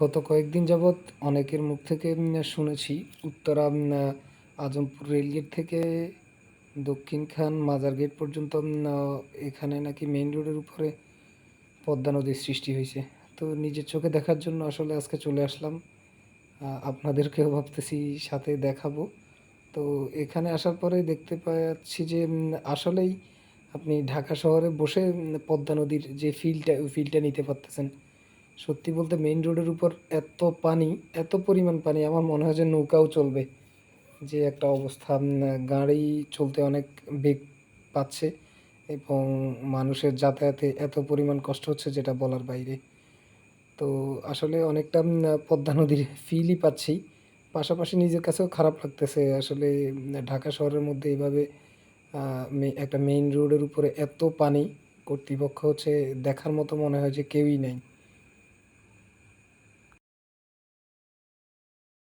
গত কয়েকদিন যাবৎ অনেকের মুখ থেকে শুনেছি উত্তরা আজমপুর রেলগেট থেকে দক্ষিণখান মাজার গেট পর্যন্ত এখানে নাকি মেইন রোডের উপরে পদ্মা নদীর সৃষ্টি হয়েছে। তো নিজের চোখে দেখার জন্য আসলে আজকে চলে আসলাম। আপনাদেরকেও ভাবতেছি সাথে দেখাবো। তো এখানে আসার পরে দেখতে পাচ্ছি যে আসলেই আপনি ঢাকা শহরে বসে পদ্মা নদীর যে ফিলটা ওই ফিলটা নিতে পারতেছেন। সত্যি বলতে মেইন রোডের উপর এত পানি, এত পরিমাণ পানি, আমার মনে হয় যে নৌকাও চলবে। যে একটা অবস্থা গাড়ি চলতে অনেক বেগ পাচ্ছে এবং মানুষের যাতায়াতে এত পরিমাণ কষ্ট হচ্ছে যেটা বলার বাইরে। তো আসলে অনেকটা পদ্মা নদীর ফিলই পাচ্ছি। পাশাপাশি নিজের কাছেও খারাপ লাগতেছে। আসলে ঢাকা শহরের মধ্যে এইভাবে একটা মেইন রোডের উপরে এত পানি কর্তৃপক্ষ হচ্ছে দেখার মতো মনে হয় যে কেউই নাই।